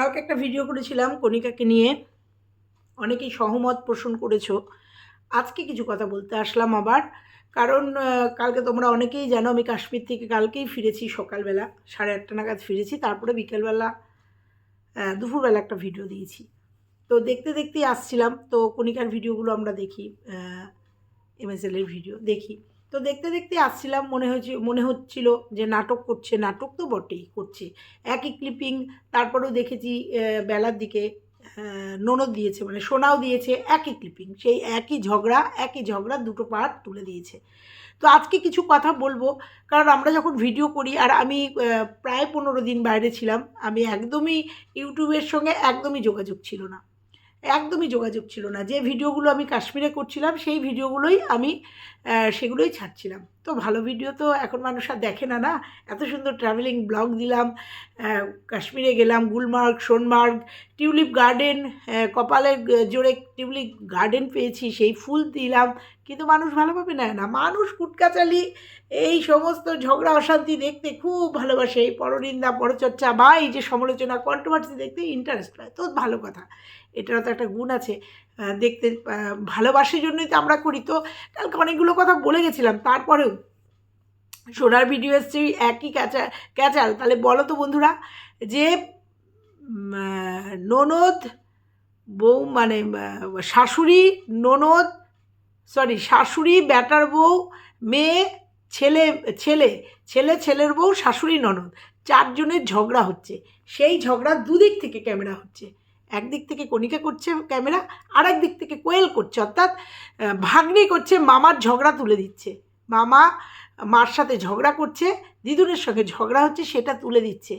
কালকে একটা ভিডিও করেছিলাম কণিকাকে নিয়ে। অনেকেই সহমত পোষণ করেছ। আজকে কিছু কথা বলতে আসলাম আবার। কারণ কালকে তোমরা অনেকেই জানো আমি কাশ্মীর থেকে কালকেই ফিরেছি সকালবেলা, সাড়ে আটটা নাগাদ ফিরেছি। তারপরে বিকেলবেলা দুপুরবেলা একটা ভিডিও দিয়েছি। তো দেখতে দেখতেই আসছিলাম। তো কণিকার ভিডিওগুলো আমরা দেখি এম এমএসএলের ভিডিও দেখি। তো দেখতে দেখতে আসছিলাম, মনে হয়েছে, মনে হচ্ছিল যে নাটক করছে, নাটক তো বটেই করছে। একই ক্লিপিং তারপরেও দেখেছি বেলার দিকে ননদ দিয়েছে মানে সোনাও দিয়েছে, একই ক্লিপিং সেই একই ঝগড়া একই ঝগড়া দুটো পার্ট তুলে দিয়েছে। তো আজকে কিছু কথা বলব, কারণ আমরা যখন ভিডিও করি, আর আমি প্রায় পনেরো দিন বাইরে ছিলাম, আমি একদমই ইউটিউবের সঙ্গে একদমই যোগাযোগ ছিল না। একদমই যোগাযোগ ছিল না। যে ভিডিওগুলো আমি কাশ্মীরে করছিলাম, সেই ভিডিওগুলোই আমি সেগুলোই ছাড়ছিলাম। তো ভালো ভিডিও তো এখন মানুষ আর দেখে না না? এত সুন্দর ট্রাভেলিং ব্লগ দিলাম কাশ্মীরে গেলাম, গুলমার্গ, সোনমার্গ, টিউলিপ গার্ডেন কপালের জোরে টিউলিপ গার্ডেন পেয়েছি, সেই ফুল দিলাম কিন্তু মানুষ ভালোভাবে নেয় না। মানুষ কুটকাচালি এই সমস্ত ঝগড়া, অশান্তি দেখতে খুব ভালোবাসে। এই পরনিন্দা, পরচর্চা বা এই যে সমালোচনা কন্ট্রোভার্সি দেখতে ইন্টারেস্ট পায়। তো ভালো কথা। এটারও তো একটা গুণ আছে। দেখতে ভালোবাসার জন্যই তো আমরা করি। তো কালকে অনেকগুলো কথা বলে গেছিলাম। তারপরেও সোনার ভিডিও এসছে একই ক্যাচা, ক্যাচাল। তাহলে বলো তো বন্ধুরা যে ননদ বউ মানে শাশুড়ি, ননদ সরি শাশুড়ি, ব্যাটার বউ, মেয়ে, ছেলে ছেলে ছেলে, ছেলের বউ, শাশুড়ি, ননদ। চারজনের ঝগড়া হচ্ছে। সেই ঝগড়া দুদিক থেকে ক্যামেরা হচ্ছে। একদিক থেকে কণিকা করছে ক্যামেরা আর দিক থেকে কোয়েল করছে। অর্থাৎ ভাগ্নি করছে মামার ঝগড়া তুলে দিচ্ছে। মামা মার সাথে ঝগড়া করছে, দিদুনের সঙ্গে ঝগড়া হচ্ছে, সেটা তুলে দিচ্ছে।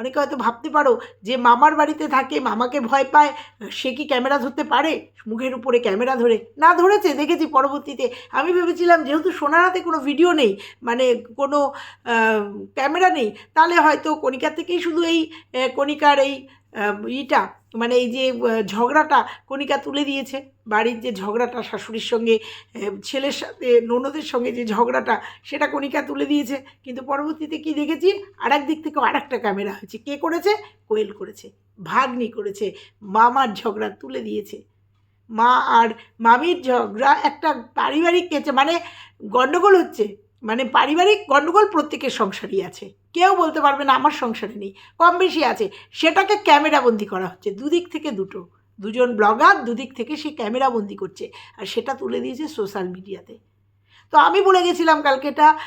অনেকে হয়তো ভাবতে পারো যে মামার বাড়িতে থাকে, মামাকে ভয় পায়, সে কি ক্যামেরা ধরতে পারে? মুখের উপরে ক্যামেরা ধরে। না, ধরেছে, দেখেছি পরবর্তীতে। আমি ভেবেছিলাম যেহেতু সোনার হাতে কোনো ভিডিও নেই মানে কোনো ক্যামেরা নেই, তাহলে হয়তো কণিকার থেকেই শুধু এই কণিকার এই ইটা মানে এই যে ঝগড়াটা কণিকা তুলে দিয়েছে। বাড়ির যে ঝগড়াটা, শাশুড়ির সঙ্গে ছেলের সাথে, ননদের সঙ্গে যে ঝগড়াটা, সেটা কণিকা তুলে দিয়েছে। কিন্তু পরবর্তীতে কি দেখেছি? আর দিক থেকে আর একটা ক্যামেরা হয়েছে। কে করেছে? কোয়েল করেছে। ভাগ্নি করেছে। মামার ঝগড়া তুলে দিয়েছে। মা আর মামির ঝগড়া একটা পারিবারিক কেছে মানে গণ্ডগোল হচ্ছে। মানে পারিবারিক গণ্ডগোল প্রত্যেকের সংসারই আছে। কেউ বলতে পারবে না আমার সংসারে নেই। কম বেশি আছে। সেটাকে ক্যামেরাবন্দি করা হচ্ছে। দুদিক থেকে দুটো। দুজন ব্লগার দুদিক থেকে সে ক্যামেরাবন্দি করছে। আর সেটা তুলে দিয়েছে সোশ্যাল মিডিয়াতে। তো আমি বলে গেছিলাম কালকে এটা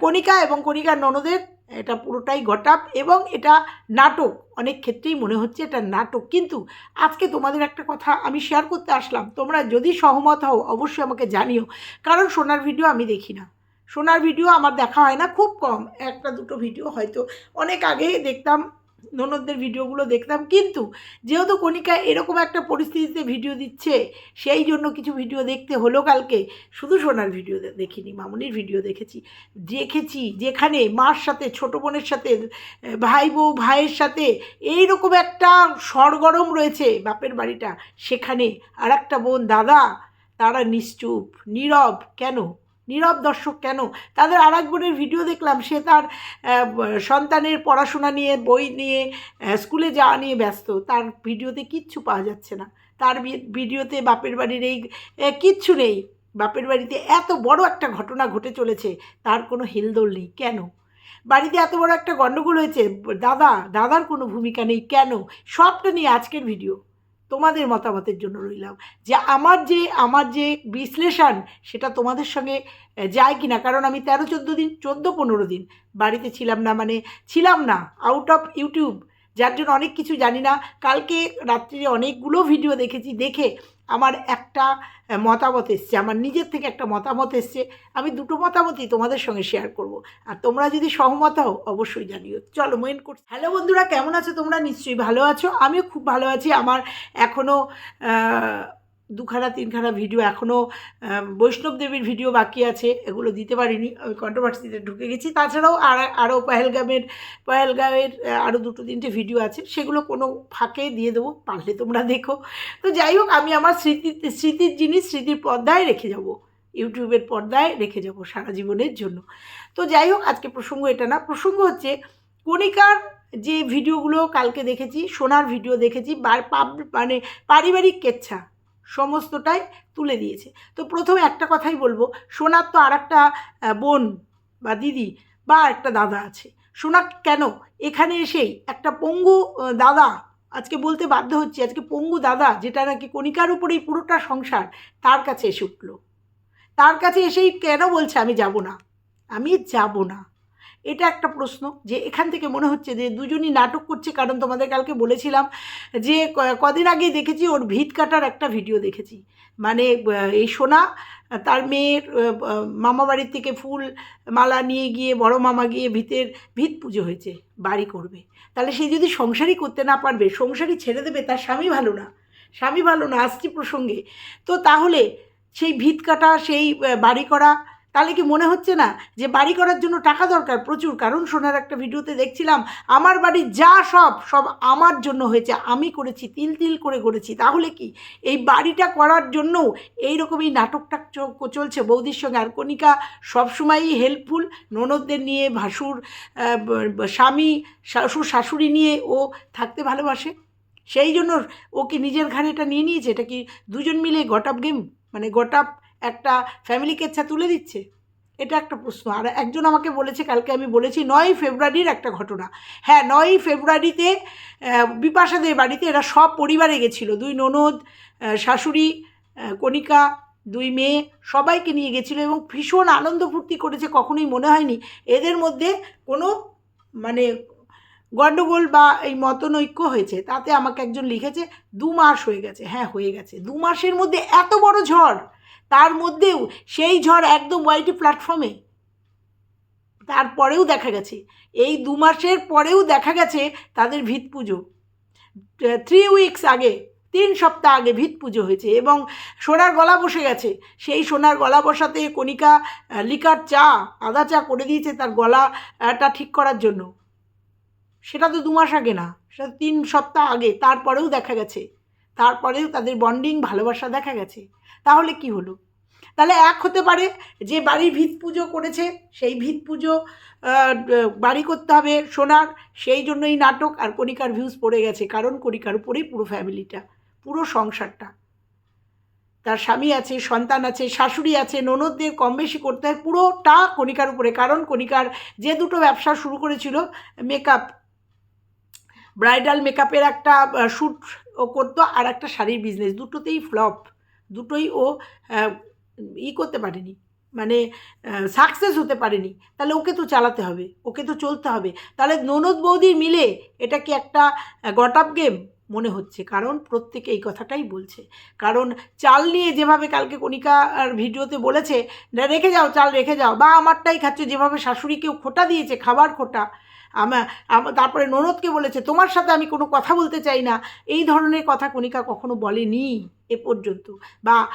কণিকা এবং কণিকার ননদের, এটা পুরোটাই গটাপ এবং এটা নাটক। অনেক ক্ষেত্রেই মনে হচ্ছে এটা নাটক। কিন্তু আজকে তোমাদের একটা কথা আমি শেয়ার করতে আসলাম। তোমরা যদি সহমত হও, অবশ্যই আমাকে জানিও। কারণ সোনার ভিডিও আমি দেখি না। সোনার ভিডিও আমার দেখা হয় না, খুব কম। একটা দুটো ভিডিও হয়তো। অনেক আগে দেখতাম, ননদদের ভিডিওগুলো দেখতাম। কিন্তু যেহেতু কণিকা এরকম একটা পরিস্থিতিতে ভিডিও দিচ্ছে, সেই জন্য কিছু ভিডিও দেখতে হলো কালকে। শুধু সোনার ভিডিও দেখিনি, মামুনির ভিডিও দেখেছি। দেখেছি যেখানে মার সাথে, ছোট বোনের সাথে ভাই বউ, ভাইয়ের সাথে এই রকম একটা সরগরম রয়েছে বাপের বাড়িটা। সেখানে আর একটা বোন, দাদা, তারা নিশ্চুপ, নীরব। কেন? নীরব দর্শক কেন? তাদের আর বোনের ভিডিও দেখলাম, সে তার সন্তানের পড়াশোনা নিয়ে, বই নিয়ে স্কুলে যাওয়া নিয়ে ব্যস্ত। তার ভিডিওতে কিচ্ছু পাওয়া যাচ্ছে না। তার ভিডিওতে বাপের বাড়ির এই কিচ্ছু নেই। বাপের বাড়িতে এত বড় একটা ঘটনা ঘটে চলেছে, তার কোনো হিলদোল নেই। কেন? বাড়িতে এত বড় একটা গণ্ডগোল হয়েছে, দাদা, দাদার কোনো ভূমিকা নেই। কেন? সবটা নিয়ে আজকের ভিডিও তোমাদের মতামতের জন্য রইলাম। যে আমার যে আমার যে বিশ্লেষণ সেটা তোমাদের সঙ্গে যায় কি না কারণ আমি তেরো, চোদ্দ দিন, চোদ্দ, পনেরো দিন বাড়িতে ছিলাম না মানে ছিলাম না আউট অফ ইউটিউব যার জন্য অনেক কিছু জানি না। কালকে রাত্রিরে অনেকগুলো ভিডিও দেখেছি, দেখে আমার একটা মতামত এসছে, আমার নিজের থেকে একটা মতামত এসছে, আমি দুটো মতামতই তোমাদের সঙ্গে শেয়ার করব। আর তোমরা যদি সহমত হও, অবশ্যই জানিও। চলো মেন করছি হ্যালো বন্ধুরা, কেমন আছো তোমরা? নিশ্চয়ই ভালো আছো। আমিও খুব ভালো আছি। আমার এখনও দুখানা, তিনখানা ভিডিও এখনও বৈষ্ণব দেবীর ভিডিও বাকি আছে, এগুলো দিতে পারিনি, আমি কন্ট্রোভার্সিতে ঢুকে গেছি। তাছাড়াও আর আরও পহেলগামের পহেলগামের আরও দুটো, তিনটে ভিডিও আছে, সেগুলো কোনো ফাঁকে দিয়ে দেবো, পারলে তোমরা দেখো। তো যাই হোক, আমি আমার স্মৃতির স্মৃতির জিনিস, স্মৃতির পর্দায় রেখে যাব, ইউটিউবের পর্দায় রেখে যাব সারা জীবনের জন্য। তো যাই হোক, আজকে প্রসঙ্গ এটা না, প্রসঙ্গ হচ্ছে কণিকার যে ভিডিওগুলো কালকে দেখেছি, সোনার ভিডিও দেখেছি, বার, পাব- মানে পারিবারিক কেচ্ছা। সমস্তটাই তুলে দিয়েছে। তো প্রথমে একটা কথাই বলব, সোনার তো আর একটা বোন বা দিদি বা একটা দাদা আছে। সোনা কেন? এখানে এসেই একটা পঙ্গু দাদা, আজকে বলতে বাধ্য হচ্ছে, আজকে পঙ্গু দাদা, যেটা নাকি কণিকার উপরেই পুরোটা সংসার, তার কাছে এসে উঠল। তার কাছে এসেই কেন বলছে আমি যাব না? আমি যাব না। এটা একটা প্রশ্ন যে এখান থেকে মনে হচ্ছে যে দুজনই নাটক করছে, কারণ তোমাদের কালকে বলেছিলাম যে কদিন আগেই দেখেছি ওর ভিত কাটার একটা ভিডিও দেখেছি। মানে এই সোনা, তার মেয়ের মামা বাড়ির থেকে ফুল মালা নিয়ে গিয়ে, বড় মামা গিয়ে ভিতের, ভিত পুজো হয়েছে, বাড়ি করবে। তাহলে সে যদি সংসারই করতে না পারবে, সংসারই ছেড়ে দেবে, তার স্বামী ভালো না। স্বামী ভালো না আসছি প্রসঙ্গে। তো তাহলে সেই ভিত কাটা, সেই বাড়ি করা তাহলে কি মনে হচ্ছে না যে বাড়ি করার জন্য টাকা দরকার? প্রচুর। কারণ সোনার একটা ভিডিওতে দেখছিলাম, আমার বাড়ির যা সব সব আমার জন্য হয়েছে, আমি করেছি, তিল তিল করে করেছি। তাহলে কি এই বাড়িটা করার জন্য এই নাটকটা চ- চলছে? বৌদির সঙ্গে আর কণিকা সবসময়ই হেল্পফুল ননদদের নিয়ে, ভাসুর স্বামী শাশুর শাশুড়ি নিয়ে ও থাকতে ভালোবাসে। সেই জন্য ও কি নিজের ঘাড়ে এটা নিয়ে নিয়েছে? এটা কি দুজন মিলে গটাপ গেম? মানে গটাপ একটা ফ্যামিলি কেচ্ছা তুলে দিচ্ছে? এটা একটা প্রশ্ন। আর একজন আমাকে বলেছে, কালকে আমি বলেছি নয় ফেব্রুয়ারির একটা ঘটনা। হ্যাঁ নয় ফেব্রুয়ারিতে বিপাশাদের বাড়িতে এরা সব পরিবারে গেছিল। দুই ননদ শাশুড়ি কণিকা, দুই মেয়ে, সবাইকে নিয়ে গেছিল এবং ভীষণ আনন্দ ফুর্তি করেছে, কখনোই মনে হয়নি এদের মধ্যে কোনো মানে গণ্ডগোল বা এই মতনৈক্য হয়েছে। তাতে আমাকে একজন লিখেছে, দু মাস হয়ে গেছে। হ্যাঁ হয়ে গেছে। দু মাসের মধ্যে এত বড় ঝড়! তার মধ্যেও সেই ঝড় একদম ওয়াইটি প্ল্যাটফর্মে। তারপরেও দেখা গেছে, এই দু মাসের পরেও দেখা গেছে তাদের ভিত পুজো। থ্রি উইকস আগে, তিন সপ্তাহ আগে ভিত পুজো হয়েছে এবং সোনার গলা বসে গেছে। সেই সোনার গলা বসাতে কণিকা লিকার চা, আদা চা করে দিয়েছে তার গলাটা ঠিক করার জন্য। সেটা তো দু মাস আগে না, সেটা তিন সপ্তাহ আগে, তারপরেও দেখা গেছে। তারপরেও তাদের বন্ডিং ভালোবাসা দেখা গেছে। তাহলে কি হলো? তাহলে এক হতে পারে যে বাড়ির ভিত পুজো করেছে, সেই ভিত পুজো বাড়ি করতে হবে সোনার, সেই জন্যই নাটক আর কণিকার ভিউজ পড়ে গেছে। কারণ কণিকার উপরেই পুরো ফ্যামিলিটা পুরো সংসারটা। তার স্বামী আছে, সন্তান আছে, শাশুড়ি আছে, ননদদের কম বেশি করতে হয় পুরোটা কণিকার উপরে। কারণ কণিকার যে দুটো ব্যবসা শুরু করেছিল মেকআপ ব্রাইডাল মেকআপের একটা শ্যুট ও করতো আর একটা শাড়ির বিজনেস দুটোতেই ফ্লপ দুটোই ও ই করতে পারেনি। মানে সাকসেস হতে পারেনি। তাহলে ওকে তো চালাতে হবে। ওকে তো চলতে হবে। তাহলে ননদ বৌদি মিলে এটা কি একটা গটাপ গেম মনে হচ্ছে। কারণ প্রত্যেকে এই কথাটাই বলছে। কারণ চাল নিয়ে যেভাবে কালকে কণিকা আর ভিডিওতে বলেছে "না, রেখে যাও চাল রেখে যাও। বা আমারটাই খাচ্ছে। যেভাবে শাশুড়িকেও খোটা দিয়েছে খাবার খোটা। আমার আম- তারপরে ননদকে বলেছে, তোমার সাথে আমি কোনো কথা বলতে চাই না। এই ধরনের কথা কণিকা কখনো বলেনি এ পর্যন্ত। বা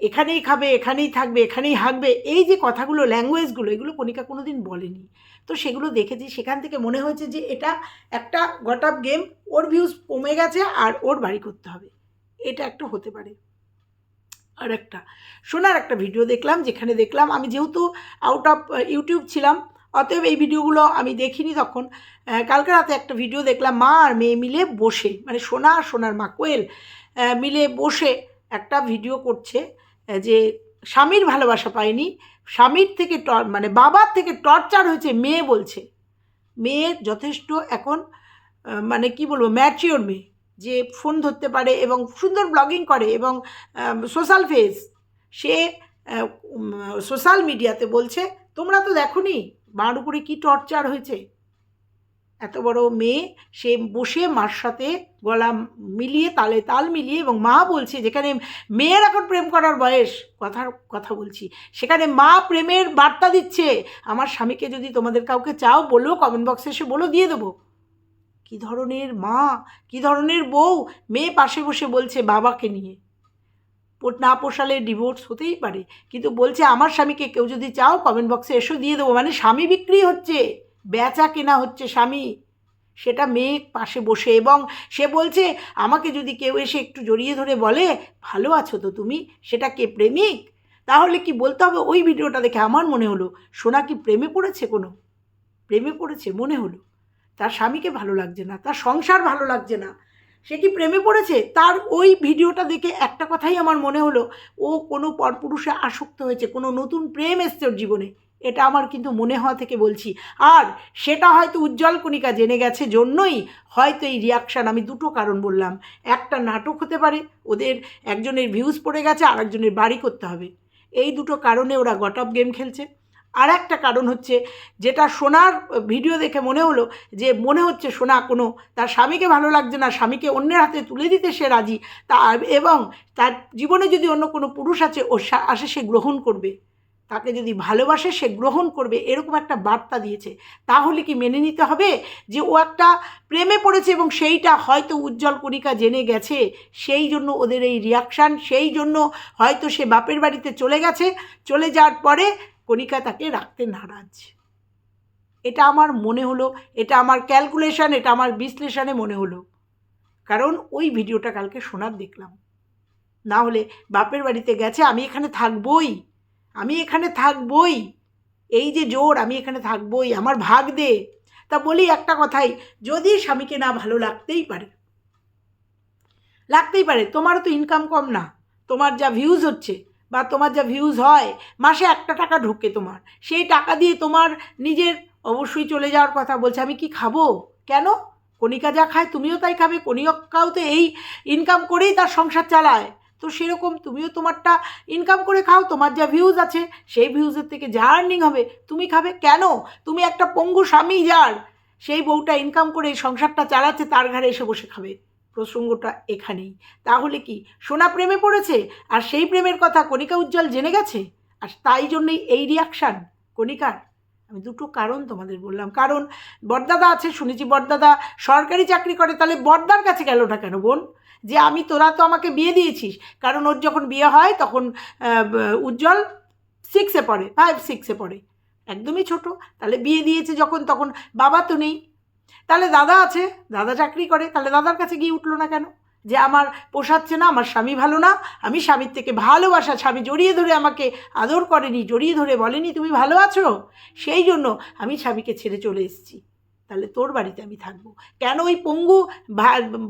এখানেই খাবে, এখানেই থাকবে, এখানেই হাঁকবে, এই যে কথাগুলো ল্যাঙ্গুয়েজগুলো এগুলো কণিকা কোনো দিন বলেনি। তো সেগুলো দেখেছি, সেখান থেকে মনে হয়েছে যে এটা একটা গটাপ গেম, ওর ভিউজ কমে গেছে আর ওর বাড়ি করতে হবে। এটা একটা হতে পারে। আর একটা শোনার একটা ভিডিও দেখলাম, যেখানে দেখলাম আমি যেহেতু আউট অফ ইউটিউব ছিলাম অতএব এই ভিডিওগুলো আমি দেখিনি তখন। কালকে রাতে একটা ভিডিও দেখলাম, মা আর মেয়ে মিলে বসে মানে সোনা সোনার মা, কোয়েল মিলে বসে একটা ভিডিও করছে যে স্বামীর ভালোবাসা পায়নি, স্বামীর থেকে মানে বাবার থেকে টর্চার হয়েছে মেয়ে বলছে। মেয়ে যথেষ্ট এখন মানে কি বলব ম্যাচিওর মেয়ে, যে ফোন ধরতে পারে এবং সুন্দর ব্লগিং করে এবং সোশ্যাল ফেস সে সোশ্যাল মিডিয়াতে বলছে, তোমরা তো দেখোনি মার উপরে কী টর্চার হয়েছে? এত বড় মেয়ে, সে বসে মার সাথে গলা মিলিয়ে তালে তাল মিলিয়ে এবং মা বলছে, যেখানে মেয়ের এখন প্রেম করার বয়স, কথার, কথা বলছি, সেখানে মা প্রেমের বার্তা দিচ্ছে। আমার স্বামীকে যদি তোমাদের কাউকে চাও, বলো কমেন্ট বক্সে এসে বলো, দিয়ে দেবো। কী ধরনের মা, কী ধরনের বউ, মেয়ে পাশে বসে বলছে বাবাকে নিয়ে। না পোষালে ডিভোর্স হতেই পারে। কিন্তু বলছে, আমার স্বামীকে কেউ যদি চাও কমেন্ট বক্সে এসো, দিয়ে দেবো। মানে স্বামী বিক্রি হচ্ছে, বেচা কেনা হচ্ছে স্বামী। সেটা মেয়ে পাশে বসে এবং সে বলছে, আমাকে যদি কেউ এসে একটু জড়িয়ে ধরে বলে, ভালো আছো তো তুমি? সেটা কে প্রেমিক? তাহলে কি বলতে হবে? ওই ভিডিওটা দেখে আমার মনে হলো, সোনা কি প্রেমে পড়েছে কোনো? প্রেমে পড়েছে, মনে হলো। তার স্বামীকে ভালো লাগছে না, তার সংসার ভালো লাগছে না। সে কি প্রেমে পড়েছে? তার ওই ভিডিওটা দেখে একটা কথাই আমার মনে হলো, ও কোনো পরপুরুষে আসক্ত হয়েছে, কোনো নতুন প্রেম এসছে ওর জীবনে। এটা আমার কিন্তু মনে হওয়া থেকে বলছি। আর সেটা হয়তো উজ্জ্বল কণিকা জেনে গেছে জন্যই হয়তো এই রিয়াকশান আমি দুটো কারণ বললাম। একটা নাটক হতে পারে, ওদের একজনের ভিউজ পড়ে গেছে আর একজনের বাড়ি করতে হবে। এই দুটো কারণে ওরা গট অফ গেম খেলছে। আর একটা কারণ হচ্ছে যেটা সোনার ভিডিও দেখে মনে হলো যে মনে হচ্ছে সোনা কোনো তার স্বামীকে ভালো লাগছে না, স্বামীকে অন্যের হাতে তুলে দিতে সে রাজি, তা এবং তার জীবনে যদি অন্য কোনো পুরুষ আছে, ও আসে সে গ্রহণ করবে। তাকে যদি ভালোবাসে, সে গ্রহণ করবে, এরকম একটা বার্তা দিয়েছে। তাহলে কি মেনে নিতে হবে যে ও একটা প্রেমে পড়েছে এবং সেইটা হয়তো উজ্জ্বল কণিকা জেনে গেছে, সেই জন্য ওদের এই রিয়াকশান সেই জন্য হয়তো সে বাপের বাড়িতে চলে গেছে। চলে যাওয়ার পরে কণিকা তাকে রাখতে নারাজ। এটা আমার মনে হলো, এটা আমার ক্যালকুলেশন এটা আমার বিশ্লেষণে মনে হলো। কারণ ওই ভিডিওটা কালকে শোনার দেখলাম। না হলে বাপের বাড়িতে গেছে, আমি এখানে থাকবই, আমি এখানে থাকবই, এই যে জোর, আমি এখানে থাকবই, আমার ভাগ দে তা বলি একটা কথাই, যদি স্বামীকে না ভালো লাগতেই পারে লাগতেই পারে, তোমারও তো ইনকাম কম না, তোমার যা ভিউজ হচ্ছে বা তোমার যা ভিউজ হয়, মাসে একটা টাকা ঢোকে তোমার। সেই টাকা দিয়ে তোমার নিজের অবশ্যই চলে যাওয়ার কথা বলছে, আমি কি খাব? কেন? কণিকা যা খায় তুমিও তাই খাবে, কণিকাও তো এই ইনকাম করেই তার সংসার চালায়। তো সেরকম তুমিও তোমারটা ইনকাম করে খাও, তোমার যা ভিউজ আছে, সেই ভিউজের থেকে যা আর্নিং হবে, তুমি খাবে কেন? তুমি একটা পঙ্গু স্বামী, যার সেই বউটা ইনকাম করে সংসারটা চালাচ্ছে, তার ঘরে এসে বসে খাবে। প্রসঙ্গটা এখানেই। তাহলে কি সোনা প্রেমে পড়েছে? আর সেই প্রেমের কথা কণিকা উজ্জ্বল জেনে গেছে? আর তাই জন্যই এই রিয়াকশান কণিকার? আমি দুটো কারণ তোমাদের বললাম। কারণ বরদাদা আছে, শুনেছি বরদাদা সরকারি চাকরি করে, তাহলে বরদার কাছে গেলটা কেন বোন? যে আমি তোরা তো আমাকে বিয়ে দিয়েছিস। কারণ ওর যখন বিয়ে হয়, তখন উজ্জ্বল সিক্সে পড়ে ফাইভ সিক্সে পড়ে। একদমই ছোট। তাহলে বিয়ে দিয়েছে যখন, তখন বাবা তো নেই। তাহলে দাদা আছে, দাদা চাকরি করে, তাহলে দাদার কাছে গিয়ে উঠল না কেন? যে আমার পোষাচ্ছে না, আমার স্বামী ভালো না, আমি স্বামীর থেকে ভালোবাসা, স্বামী জড়িয়ে ধরে আমাকে আদর করেনি, জড়িয়ে ধরে বলেনি, তুমি ভালো আছো? সেই জন্য আমি স্বামীকে ছেড়ে চলে এসেছি। তাহলে তোর বাড়িতে আমি থাকব। কেন ওই পঙ্গু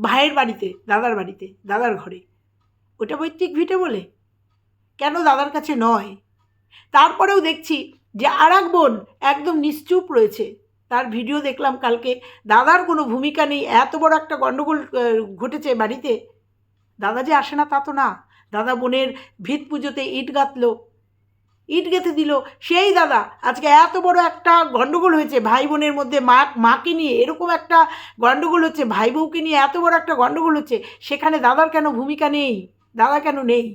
ভাইয়ের বাড়িতে, দাদার বাড়িতে, দাদার ঘরে? ওটা পৈতৃক ভিটে বলে। কেন দাদার কাছে নয়? তারপরেও দেখছি যে আর বোন একদম নিশ্চুপ রয়েছে। তার ভিডিও দেখলাম কালকে। দাদার কোনো ভূমিকা নেই। এত বড় একটা গণ্ডগোল ঘটেছে বাড়িতে। দাদা যে আসে না তা তো না। দাদা বোনের ভিত পুজোতে ইট গাঁথলো। ইট গেঁথে দিল। সেই দাদা, আজকে এত বড় একটা গণ্ডগোল হয়েছে ভাই বোনের মধ্যে মা, মাকে নিয়ে। এরকম একটা গণ্ডগোল হচ্ছে। ভাই বউকে নিয়ে এত বড় একটা গণ্ডগোল হচ্ছে। সেখানে দাদার কেন ভূমিকা নেই? দাদা কেন নেই?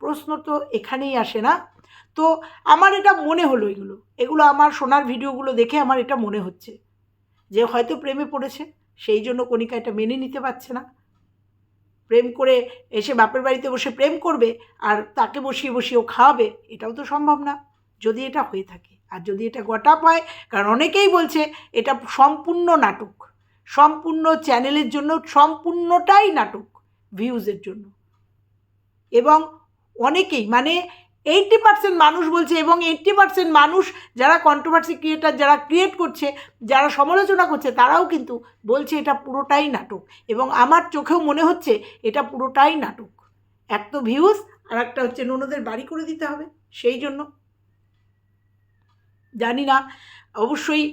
প্রশ্ন তো এখানেই আসে না। তো আমার এটা মনে হলো এগুলো। এগুলো আমার সোনার ভিডিওগুলো দেখে আমার এটা মনে হচ্ছে। যে হয়তো প্রেমে পড়েছে, সেই জন্য কণিকা এটা মেনে নিতে পারছে না। প্রেম করে এসে বাপের বাড়িতে বসে প্রেম করবে আর তাকে বসিয়ে বসিয়ে ও খাওয়াবে, এটাও তো সম্ভব না। যদি এটা হয়ে থাকে। আর যদি এটা গোটা পায়, কারণ অনেকেই বলছে এটা সম্পূর্ণ নাটক। সম্পূর্ণ চ্যানেলের জন্য সম্পূর্ণটাই নাটক, ভিউজের জন্য। এবং অনেকেই মানে এইটটি পার্সেন্ট মানুষ বলছে এবং এইটটি পার্সেন্ট মানুষ যারা কন্ট্রোভার্সি ক্রিয়েটার যারা ক্রিয়েট করছে, যারা সমালোচনা করছে, তারাও কিন্তু বলছে এটা পুরোটাই নাটক। এবং আমার চোখেও মনে হচ্ছে এটা পুরোটাই নাটক। এক তো ভিউজ আর একটা হচ্ছে ননদের বাড়ি করে দিতে হবে, সেই জন্য। জানি না, অবশ্যই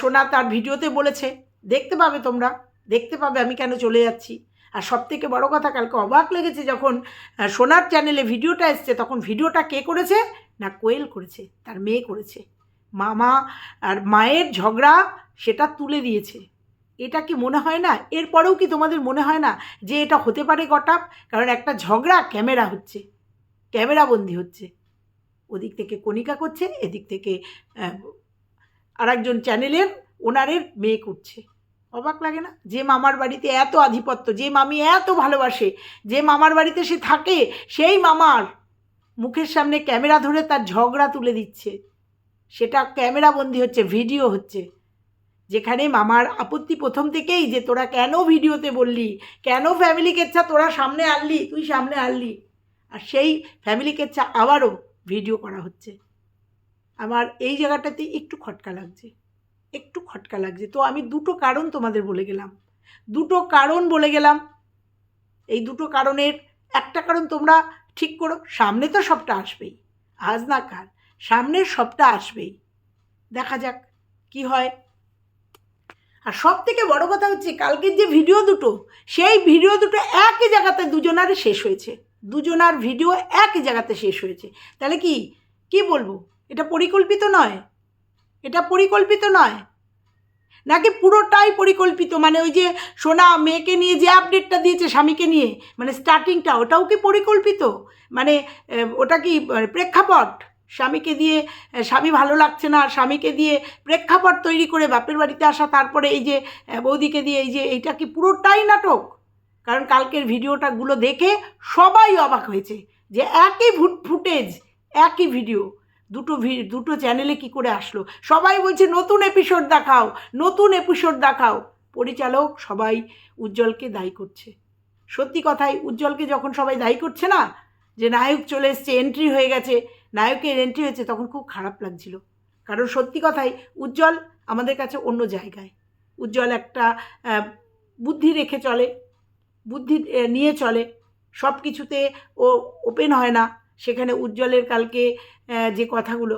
সোনা তার ভিডিওতে বলেছে, দেখতে পাবে তোমরা, দেখতে পাবে আমি কেন চলে যাচ্ছি। আর সব থেকে বড়ো কথা, কালকে অবাক লেগেছে যখন সোনার চ্যানেলে ভিডিওটা এসছে, তখন ভিডিওটা কে করেছে? না, কোয়েল করেছে, তার মেয়ে করেছে। মামা আর মায়ের ঝগড়া সেটা তুলে দিয়েছে। এটা কি মনে হয় না? এরপরেও কি তোমাদের মনে হয় না যে এটা হতে পারে গটাপ? কারণ একটা ঝগড়া ক্যামেরা হচ্ছে, ক্যামেরা বন্দি হচ্ছে। ওদিক থেকে কণিকা করছে, এদিক থেকে আর একজন চ্যানেলের ওনারের মেয়ে করছে। অবাক লাগে না? যে মামার বাড়িতে এত আধিপত্য, যে মামি এত ভালোবাসে, যে মামার বাড়িতে সে থাকে, সেই মামার মুখের সামনে ক্যামেরা ধরে তার ঝগড়া তুলে দিচ্ছে। সেটা ক্যামেরা বন্দি হচ্ছে, ভিডিও হচ্ছে। যেখানে মামার আপত্তি প্রথম থেকেই যে তোরা কেন ভিডিওতে বললি? কেন ফ্যামিলি কেচ্ছা তোরা সামনে আনলি? তুই সামনে আনলি? আর সেই ফ্যামিলি কেচ্ছা আবারও ভিডিও করা হচ্ছে। আমার এই জায়গাটাতে একটু খটকা লাগছে। একটু খটকা লাগছে। তো আমি দুটো কারণ তোমাদের বলে গেলাম। দুটো কারণ বলে গেলাম। এই দুটো কারণের একটা কারণ তোমরা ঠিক করো, সামনে তো সবটা আসবেই। আজ না কাল। সামনের সবটা আসবেই। দেখা যাক কি হয়। আর সব থেকে বড় কথা হচ্ছে, কালকের যে ভিডিও দুটো, সেই ভিডিও দুটো একই জায়গাতে দুজনারই শেষ হয়েছে। দুজনার ভিডিও একই জায়গাতে শেষ হয়েছে। তাহলে কি? কি বলব? এটা পরিকল্পিত নয়। এটা পরিকল্পিত নয়। নাকি পুরোটাই পরিকল্পিত? মানে ওই যে সোনা মেয়েকে নিয়ে যে আপডেটটা দিয়েছে স্বামীকে নিয়ে মানে স্টার্টিংটা ওটাও কি পরিকল্পিত? মানে ওটা কি প্রেক্ষাপট? স্বামীকে দিয়ে স্বামী ভালো লাগছে না, স্বামীকে দিয়ে প্রেক্ষাপট তৈরি করে বাপের বাড়িতে আসা, তারপরে এই যে বৌদিকে দিয়ে এই যে, এইটা কি পুরোটাই নাটক? কারণ কালকের ভিডিওটাগুলো দেখে সবাই অবাক হয়েছে যে একই ফুট ফুটেজ একই ভিডিও দুটো দুটো চ্যানেলে কি করে আসলো? সবাই বলছে, নতুন এপিসোড দেখাও, নতুন এপিসোড দেখাও। পরিচালক সবাই উজ্জ্বলকে দায়ী করছে। সত্যি কথাই, উজ্জ্বলকে যখন সবাই দায়ী করছে না, যে নায়ক চলে এসছে এন্ট্রি হয়ে গেছে, নায়কের এন্ট্রি হয়েছে, তখন খুব খারাপ লাগছিল। কারণ সত্যি কথাই, উজ্জ্বল আমাদের কাছে অন্য জায়গায়। উজ্জ্বল একটা বুদ্ধি রেখে চলে, বুদ্ধি নিয়ে চলে। সব কিছুতে ও ওপেন হয় না। সেখানে উজ্জ্বলের কালকে যে কথাগুলো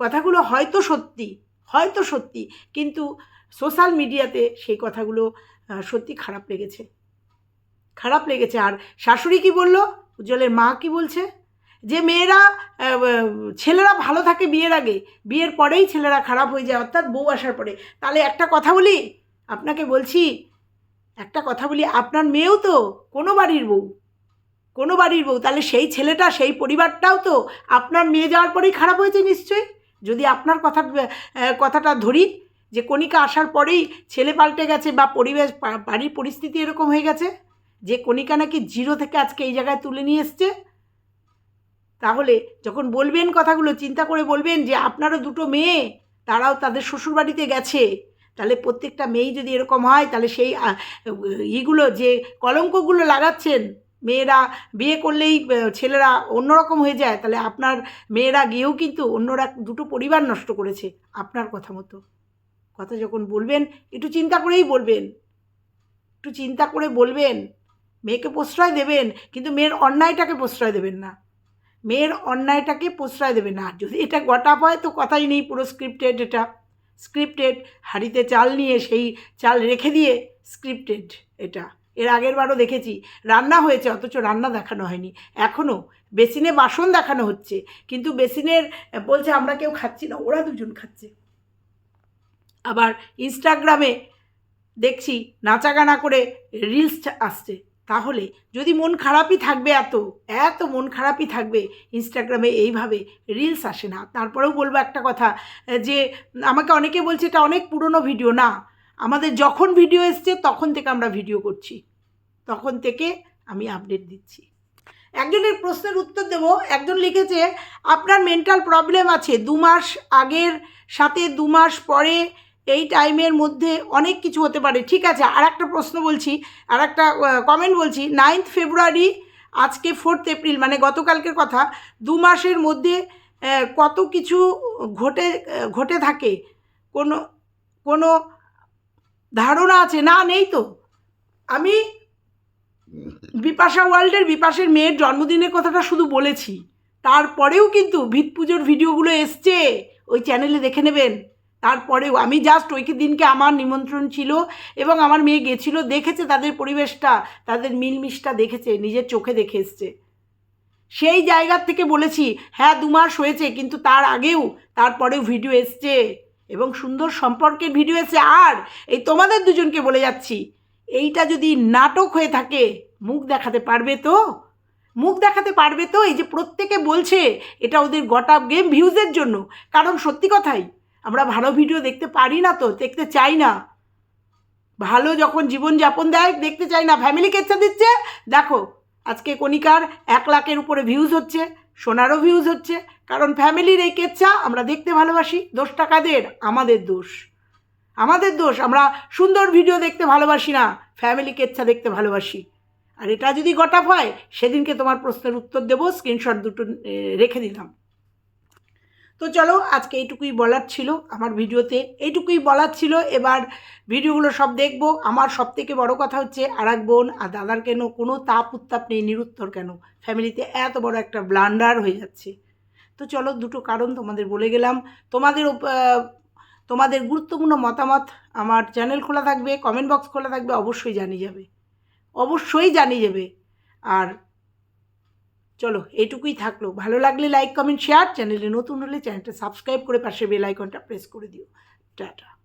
কথাগুলো হয়তো সত্যি হয়তো সত্যি, কিন্তু সোশ্যাল মিডিয়াতে সেই কথাগুলো সত্যি খারাপ লেগেছে। খারাপ লেগেছে। আর শাশুড়ি কি বলল? উজ্জ্বলের মা কি বলছে? যে মেয়েরা ছেলেরা ভালো থাকে বিয়ের আগে, বিয়ের পরেই ছেলেরা খারাপ হয়ে যায়, অর্থাৎ বউ আসার পরে। তাহলে একটা কথা বলি, আপনাকে বলছি, একটা কথা বলি, আপনার মেয়েও তো কোনো বাড়ির বউ। কোনো বাড়ির বউ, তাহলে সেই ছেলেটা, সেই পরিবারটাও তো আপনার মেয়ে যাওয়ার পরেই খারাপ হয়েছে নিশ্চয়ই। যদি আপনার কথা কথাটা ধরি, যে কণিকা আসার পরেই ছেলে পাল্টে গেছে বা পরিবেশ বাড়ির পরিস্থিতি এরকম হয়ে গেছে, যে কণিকা নাকি জিরো থেকে আজকে এই জায়গায় তুলে নিয়ে এসছে, তাহলে যখন বলবেন কথাগুলো, চিন্তা করে বলবেন যে আপনারও দুটো মেয়ে, তারাও তাদের শ্বশুরবাড়িতে গেছে, তাহলে প্রত্যেকটা মেয়েই যদি এরকম হয়, তাহলে সেই ইগুলো যে কলঙ্কগুলো লাগাচ্ছেন মেয়েরা বিয়ে করলেই ছেলেরা অন্যরকম হয়ে যায়, তাহলে আপনার মেয়েরা গিয়েও কিন্তু অন্যরা দুটো পরিবার নষ্ট করেছে, আপনার কথা মতো। কথা যখন বলবেন, একটু চিন্তা করেই বলবেন। একটু চিন্তা করে বলবেন। মেয়েকে প্রশ্রয় দেবেন, কিন্তু মেয়ের অন্যায়টাকে প্রশ্রয় দেবেন না। মেয়ের অন্যায়টাকে প্রশ্রয় দেবেন না। যদি এটা গটাপ হয় তো কথাই নেই, পুরো স্ক্রিপ্টেড এটা। স্ক্রিপ্টেড হাঁড়িতে চাল নিয়ে সেই চাল রেখে দিয়ে স্ক্রিপ্টেড এটা। এর আগের বারও দেখেছি। রান্না হয়েছে, অথচ রান্না দেখানো হয়নি। এখনও বেসিনে বাসন দেখানো হচ্ছে, কিন্তু বেসিনের, বলছে আমরা কেউ খাচ্ছি না, ওরা দুজন খাচ্ছে। আবার ইনস্টাগ্রামে দেখছি নাচা গানা করে রিলস আসছে। তাহলে যদি মন খারাপই থাকবে এত এত মন খারাপই থাকবে ইনস্টাগ্রামে এইভাবে রিলস আসে না। তারপরেও বলব একটা কথা, যে আমাকে অনেকে বলছে এটা অনেক পুরনো ভিডিও। না, আমাদের যখন ভিডিও এসছে তখন থেকে আমরা ভিডিও করছি। তখন থেকে আমি আপডেট দিচ্ছি। একজনের প্রশ্নের উত্তর দেব, একজন লিখেছে, আপনার মেন্টাল প্রবলেম আছে, দু মাস আগের সাথে দু মাস পরে এই টাইমের মধ্যে অনেক কিছু হতে পারে। ঠিক আছে আর একটা প্রশ্ন বলছি আর একটা কমেন্ট বলছি। নাইন্থ ফেব্রুয়ারি, আজকে ফোর্থ এপ্রিল মানে গতকালকের কথা, দু মাসের মধ্যে কত কিছু ঘটে ঘটে থাকে? কোনো কোনো ধারণা আছে? না, নেই তো। আমি বিপাশা ওয়ার্ল্ডের বিপাশের মেয়ের জন্মদিনের কথাটা শুধু বলেছি। তারপরেও কিন্তু ভিত পুজোর ভিডিওগুলো এসছে। ওই চ্যানেলে দেখে নেবেন। তারপরেও আমি জাস্ট ওই দিনকে আমার নিমন্ত্রণ ছিল এবং আমার মেয়ে গেছিল, দেখেছে তাদের পরিবেশটা, তাদের মিলমিশটা দেখেছে, নিজের চোখে দেখে এসছে। সেই জায়গার থেকে বলেছি হ্যাঁ দু মাস হয়েছে, কিন্তু তার আগেও তারপরেও ভিডিও এসছে এবং সুন্দর সম্পর্কের ভিডিও এসছে। আর এই তোমাদের দুজনকে বলে যাচ্ছি, এইটা যদি নাটক হয়ে থাকে মুখ দেখাতে পারবে তো? মুখ দেখাতে পারবে তো? এই যে প্রত্যেকে বলছে, এটা ওদের গটা গেম ভিউজের জন্য। কারণ সত্যি কথাই, আমরা ভালো ভিডিও দেখতে পারি না তো, দেখতে চাই না। ভালো যখন জীবনযাপন দেয়, দেখতে চাই না। ফ্যামিলি কেচ্ছা দিচ্ছে? দেখো, আজকে কণিকার এক লাখের উপরে ভিউজ হচ্ছে, সোনারও ভিউজ হচ্ছে। কারণ ফ্যামিলির এই কেচ্ছা, আমরা দেখতে ভালোবাসি। দোষটা কাদের আমাদের দোষ। আমাদের দোষ, আমরা সুন্দর ভিডিও দেখতে ভালোবাসি না। ফ্যামিলি কেচ্ছা দেখতে ভালোবাসি। আর এটা যদি গটাপ হয়, সেদিনকে তোমার প্রশ্নের উত্তর দেবো স্ক্রিনশট দুটো রেখে দিলাম। তো চলো, আজকে এইটুকুই বলার ছিল আমার ভিডিওতে। এইটুকুই বলার ছিল, এবার ভিডিওগুলো সব দেখব। আমার সব থেকে বড় কথা হচ্ছে আর এক বোন আর দাদার কেন কোনো তাপ উত্তাপ নেই, নিরুত্তর কেন? ফ্যামিলিতে এত বড় একটা ব্লান্ডার হয়ে যাচ্ছে। তো চলো, দুটো কারণ তোমাদের বলে গেলাম। তোমাদের তোমাদের গুরুত্বপূর্ণ মতামত আমার চ্যানেল খোলা থাকবে, কমেন্ট বক্স খোলা থাকবে, অবশ্যই জানিয়ে যাবে। অবশ্যই জানিয়ে যাবে আর চলো এটুকুই থাকল। ভালো লাগলে লাইক কমেন্ট শেয়ার চ্যানেলে নতুন হলে চ্যানেলটা সাবস্ক্রাইব করে পাশে বেল আইকনটা প্রেস করে দিও। টাটা।